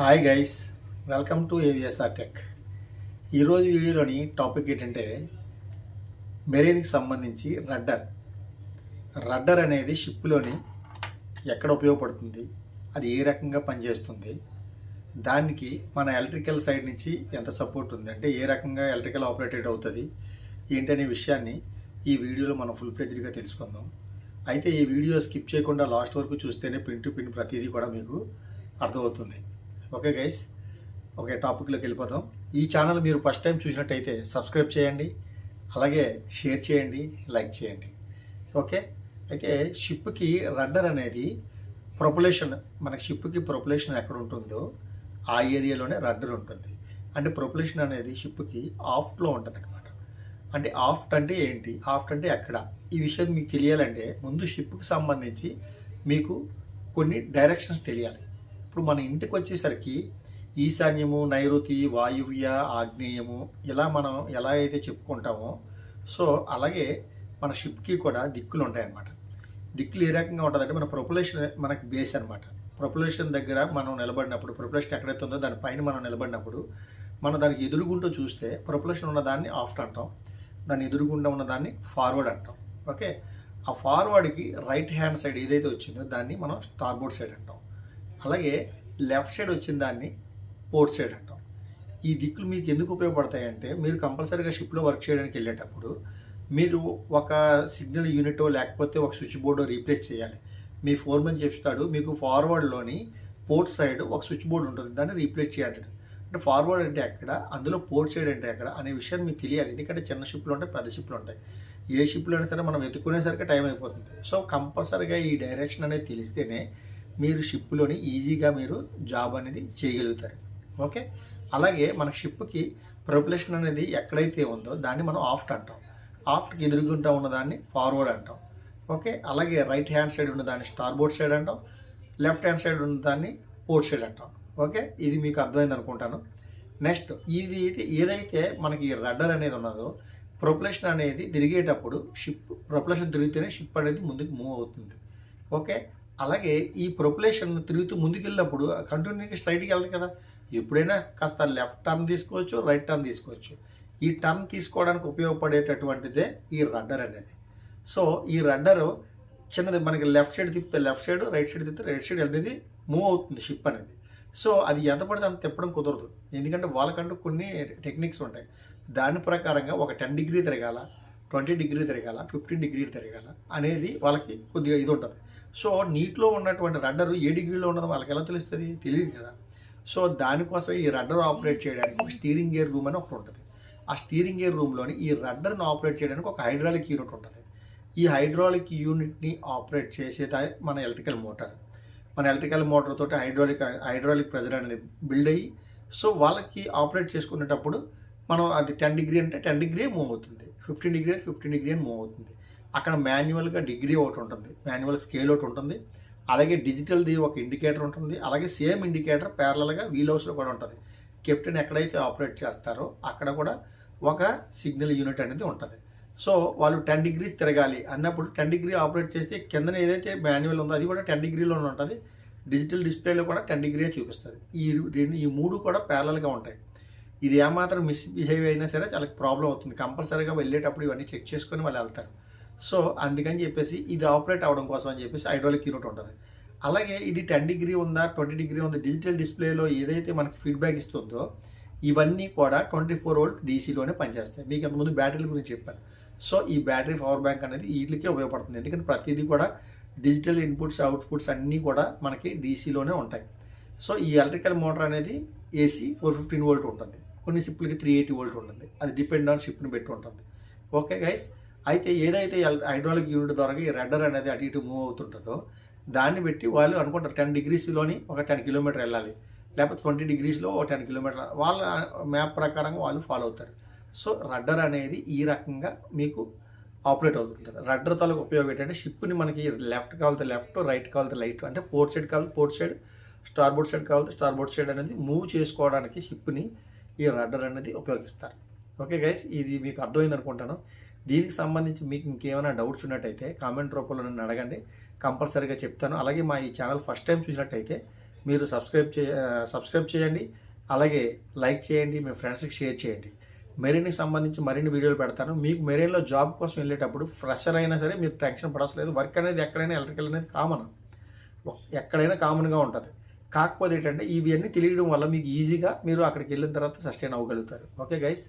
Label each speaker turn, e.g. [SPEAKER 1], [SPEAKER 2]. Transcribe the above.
[SPEAKER 1] Hi guys welcome to AVSR tech ఈరోజు వీడియోలోని topic ఏంటంటే మెరీన్కి సంబంధించి రడ్డర్. రడ్డర్ అనేది షిప్లోని ఎక్కడ ఉపయోగపడుతుంది అది ఏ రకంగా పనిచేస్తుంది దానికి మన ఎలక్ట్రికల్ సైడ్ నుంచి ఎంత సపోర్ట్ ఉంది అంటే ఏ రకంగా ఎలక్ట్రికల్ ఆపరేటెడ్ అవుతుంది ఏంటనే విషయాన్ని ఈ వీడియోలో మనం ఫుల్ ఫ్లెజ్డ్గా తెలుసుకుందాం. అయితే ఈ వీడియో స్కిప్ చేయకుండా లాస్ట్ వరకు చూస్తేనే పిన్ టు పిన్ ప్రతిదీ కూడా మీకు అర్థమవుతుంది. ఓకే గైస్ ఓకే టాపిక్లోకి వెళ్ళిపోతాం ఈ ఛానల్ మీరు ఫస్ట్ టైం చూసినట్టయితే సబ్స్క్రైబ్ చేయండి. అలాగే షేర్ చేయండి లైక్ చేయండి. ఓకే? అయితే షిప్కి రడ్డర్ అనేది ప్రొపలేషన్ మనకి షిప్కి ప్రొపలేషన్ ఎక్కడ ఉంటుందో ఆ ఏరియాలోనే రడ్డర్ ఉంటుంది. అంటే ప్రొపలేషన్ అనేది షిప్కి ఆఫ్ట్లో ఉంటుంది అనమాట అంటే ఆఫ్ట్ అంటే ఏంటి? ఆఫ్ట్ అంటే ఎక్కడ? ఈ విషయం మీకు తెలియాలంటే ముందు షిప్కి సంబంధించి మీకు కొన్ని డైరెక్షన్స్ తెలియాలి. ఇప్పుడు మన ఇంటికి వచ్చేసరికి ఈశాన్యము నైరుతి వాయువ్య ఆగ్నేయము ఇలా మనం ఎలా అయితే చెప్పుకుంటామో సో అలాగే మన షిప్కి కూడా దిక్కులు ఉంటాయన్నమాట. దిక్కులు ఏ రకంగా ఉంటుందంటే మన ప్రొపలేషన్ మనకి బేస్ అనమాట ప్రొపలేషన్ దగ్గర మనం నిలబడినప్పుడు ప్రొపలేషన్ ఎక్కడైతే ఉందో దానిపైన మనం నిలబడినప్పుడు మనం దానికి ఎదురుగుంటూ చూస్తే ప్రొపలేషన్ ఉన్న దాన్ని ఆఫ్ట్ అంటాం. దాని ఎదురుగుండా ఉన్న దాన్ని ఫార్వర్డ్ అంటాం. ఓకే? ఆ ఫార్వర్డ్కి రైట్ హ్యాండ్ సైడ్ ఏదైతే వచ్చిందో దాన్ని మనం స్టార్బోర్డ్ సైడ్ అంటాం. అలాగే లెఫ్ట్ సైడ్ వచ్చిన దాన్ని పోర్ట్ సైడ్ అంటాం. ఈ దిక్కులు మీకు ఎందుకు ఉపయోగపడతాయంటే మీరు కంపల్సరీగా షిప్లో వర్క్ చేయడానికి వెళ్ళేటప్పుడు మీరు ఒక సిగ్నల్ యూనిటో లేకపోతే ఒక స్విచ్ బోర్డో రీప్లేస్ చేయాలి. మీ ఫోర్మెన్ చెప్తాడు మీకు ఫార్వర్డ్లోని పోర్ట్ సైడ్ ఒక స్విచ్ బోర్డు ఉంటుంది దాన్ని రీప్లేస్ చేయాలి. అంటే ఫార్వర్డ్ అంటే ఎక్కడ అందులో పోర్ట్ సైడ్ అంటే ఎక్కడ అనే విషయం మీకు తెలియాలి. ఎందుకంటే చిన్న షిప్లు ఉంటాయి పెద్ద షిప్లు ఉంటాయి. ఏ షిప్లో అయినా సరే మనం వెతుక్కునేసరికి టైం అయిపోతుంది. సో కంపల్సరీగా ఈ డైరెక్షన్ అనేది తెలిస్తేనే మీరు షిప్లోని ఈజీగా మీరు జాబ్ అనేది చేయగలుగుతారు. ఓకే అలాగే మన షిప్కి ప్రొపలేషన్ అనేది ఎక్కడైతే ఉందో దాన్ని మనం ఆఫ్ట్ అంటాం. ఆఫ్ట్కి ఎదురుగుంటా ఉన్నదాన్ని ఫార్వర్డ్ అంటాం. ఓకే అలాగే రైట్ హ్యాండ్ సైడ్ ఉన్నదాన్ని స్టార్బోర్డ్ సైడ్ అంటాం. లెఫ్ట్ హ్యాండ్ సైడ్ ఉన్నదాన్ని పోర్ట్ సైడ్ అంటాం. ఓకే ఇది మీకు అర్థమైంది అనుకుంటాను. నెక్స్ట్ ఇది అయితే ఏదైతే మనకి రడ్డర్ అనేది ఉన్నదో ప్రొపలేషన్ అనేది తిరిగేటప్పుడు షిప్ ప్రొపలేషన్ తిరిగితేనే షిప్ అనేది ముందుకు మూవ్ అవుతుంది. ఓకే అలాగే ఈ ప్రొపలేషన్ తిరుగుతూ ముందుకెళ్ళినప్పుడు కంటిన్యూగా స్ట్రైట్కి వెళ్తుంది కదా. ఎప్పుడైనా కాస్త లెఫ్ట్ టర్న్ తీసుకోవచ్చు రైట్ టర్న్ తీసుకోవచ్చు. ఈ టర్న్ తీసుకోవడానికి ఉపయోగపడేటటువంటిదే ఈ రడ్డర్ అనేది. సో ఈ రడ్డరు చిన్నది మనకి లెఫ్ట్ సైడ్ తిప్పితే లెఫ్ట్ సైడ్ రైట్ సైడ్ తిప్పితే రైట్ సైడ్ అనేది మూవ్ అవుతుంది షిప్ అనేది. సో అది ఎంత పడితే అంత తిప్పడం కుదరదు. ఎందుకంటే వాళ్ళకంటూ కొన్ని టెక్నిక్స్ ఉంటాయి. దాని ప్రకారంగా ఒక టెన్ డిగ్రీ తిరగాల. ట్వంటీ డిగ్రీ తిరగాల ఫిఫ్టీన్ డిగ్రీ తిరగాల అనేది వాళ్ళకి కొద్దిగా ఇది ఉంటుంది. సో నీటిలో ఉన్నటువంటి రడ్డరు ఏ డిగ్రీలో ఉన్నదో వాళ్ళకి ఎలా తెలుస్తుంది? తెలియదు కదా. సో దానికోసం ఈ రడ్డర్ ఆపరేట్ చేయడానికి ఒక స్టీరింగ్ గేర్ రూమ్ అని ఒకటి ఉంటుంది. ఆ స్టీరింగ్ గేర్ రూమ్లోని ఈ రడ్డర్ని ఆపరేట్ చేయడానికి ఒక హైడ్రాలిక్ యూనిట్ ఉంటుంది. ఈ హైడ్రాలిక్ యూనిట్ని ఆపరేట్ చేసేది మన ఎలక్ట్రికల్ మోటార్. మన ఎలక్ట్రికల్ మోటార్ తోటి హైడ్రాలిక్ హైడ్రాలిక్ ప్రెజర్ అనేది బిల్డ్ అయ్యి సో వాళ్ళకి ఆపరేట్ చేసుకునేటప్పుడు మనం అది టెన్ డిగ్రీ అంటే టెన్ డిగ్రీ మూవ్ అవుతుంది. ఫిఫ్టీన్ డిగ్రీ ఫిఫ్టీన్ డిగ్రీ అని మూవ్ అవుతుంది. అక్కడ మాన్యువల్గా డిగ్రీ ఒకటి ఉంటుంది. మాన్యువల్ స్కేల్ ఒకటి ఉంటుంది. అలాగే డిజిటల్ది ఒక ఇండికేటర్ ఉంటుంది. అలాగే సేమ్ ఇండికేటర్ ప్యారలల్గా వీల్ హౌస్లో కూడా ఉంటుంది. కెప్టెన్ ఎక్కడైతే ఆపరేట్ చేస్తారో అక్కడ కూడా ఒక సిగ్నల్ యూనిట్ అనేది ఉంటుంది. సో వాళ్ళు టెన్ డిగ్రీస్ తిరగాలి అన్నప్పుడు టెన్ డిగ్రీ ఆపరేట్ చేస్తే కిందన ఏదైతే మాన్యువల్ ఉందో అది కూడా టెన్ డిగ్రీలోనే ఉంటుంది. డిజిటల్ డిస్ప్లేలో కూడా టెన్ డిగ్రీయే చూపిస్తుంది. ఈ రెండు ఈ మూడు కూడా ప్యారలల్గా ఉంటాయి. ఇది ఏమాత్రం మిస్బిహేవ్ అయినా సరే చాలా ప్రాబ్లం అవుతుంది. కంపల్సరీగా వెళ్ళేటప్పుడు ఇవన్నీ చెక్ చేసుకొని వాళ్ళు వెళ్తారు. సో అందుకని చెప్పేసి ఇది ఆపరేట్ అవ్వడం కోసం అని చెప్పేసి హైడ్రాలిక్ యూనిట్ ఉంటుంది. అలాగే ఇది టెన్ డిగ్రీ ఉందా ట్వంటీ డిగ్రీ ఉందా డిజిటల్ డిస్ప్లేలో ఏదైతే మనకి ఫీడ్బ్యాక్ ఇస్తుందో ఇవన్నీ కూడా ట్వంటీ ఫోర్ వోల్ట్ డీసీలోనే పనిచేస్తాయి. మీకు అంతకుముందు బ్యాటరీల గురించి చెప్పాను. సో ఈ బ్యాటరీ పవర్ బ్యాంక్ అనేది వీటికే ఉపయోగపడుతుంది. ఎందుకంటే ప్రతిదీ కూడా డిజిటల్ ఇన్పుట్స్ అవుట్పుట్స్ అన్నీ కూడా మనకి డీసీలోనే ఉంటాయి. సో ఈ ఎలక్ట్రికల్ మోటార్ అనేది ఏసీ ఫోర్ ఫిఫ్టీన్ వోల్ట్ ఉంటుంది. కొన్ని షిప్లకి త్రీ ఎయిటీ వోల్ట్ ఉంటుంది. అది డిపెండ్ ఆన్ షిప్ని పెట్టి ఉంటుంది. ఓకే గైస్ అయితే ఏదైతే హైడ్రాలిక్ యూనిట్ ద్వారా ఈ రెడ్డర్ అనేది అటు ఇటు మూవ్ అవుతుంటుందో దాన్ని పెట్టి వాళ్ళు అనుకుంటారు టెన్ డిగ్రీస్లోని ఒక టెన్ కిలోమీటర్ వెళ్ళాలి. లేకపోతే ట్వంటీ డిగ్రీస్లో ఒక టెన్ కిలోమీటర్ వాళ్ళ మ్యాప్ ప్రకారంగా వాళ్ళు ఫాలో అవుతారు. సో రడ్డర్ అనేది ఈ రకంగా మీకు ఆపరేట్ అవుతుంటుంది. రడ్డర్ తాలూకు ఉపయోగం ఏంటంటే షిప్ని మనకి లెఫ్ట్ కావాలితే లెఫ్ట్ రైట్ కావాలితే రైట్ అంటే పోర్ట్ సైడ్ కావాలి port side starboard side కావాలి స్టార్ బోర్డ్ సైడ్ అనేది మూవ్ చేసుకోవడానికి షిప్ని ఈ రడ్డర్ అనేది ఉపయోగిస్తారు. ఓకే గైస్ ఇది మీకు అర్థమైంది అనుకుంటాను. దీనికి సంబంధించి మీకు ఇంకేమైనా డౌట్స్ ఉన్నట్టయితే కామెంట్ రూపంలో నన్ను అడగండి. కంపల్సరీగా చెప్తాను. అలాగే మా ఈ ఛానల్ ఫస్ట్ టైం చూసినట్టయితే మీరు సబ్స్క్రైబ్ చే సబ్స్క్రైబ్ చేయండి. అలాగే లైక్ చేయండి. మీ ఫ్రెండ్స్కి షేర్ చేయండి. మెరీన్కి సంబంధించి మరిన్ని వీడియోలు పెడతాను. మీకు మెరీన్లో జాబ్ కోసం వెళ్ళేటప్పుడు ఫ్రెషర్ అయినా సరే మీరు టెన్షన్ పడవలసిన లేదు. వర్క్ అనేది ఎక్కడైనా ఎలక్ట్రికల్ అనేది కామన్ ఎక్కడైనా కామన్గా ఉంటుంది. కాకపోతే ఏంటంటే ఇవన్నీ తెలియడం వల్ల మీకు ఈజీగా మీరు అక్కడికి వెళ్ళిన తర్వాత సస్టైన్ అవ్వగలుగుతారు. Okay guys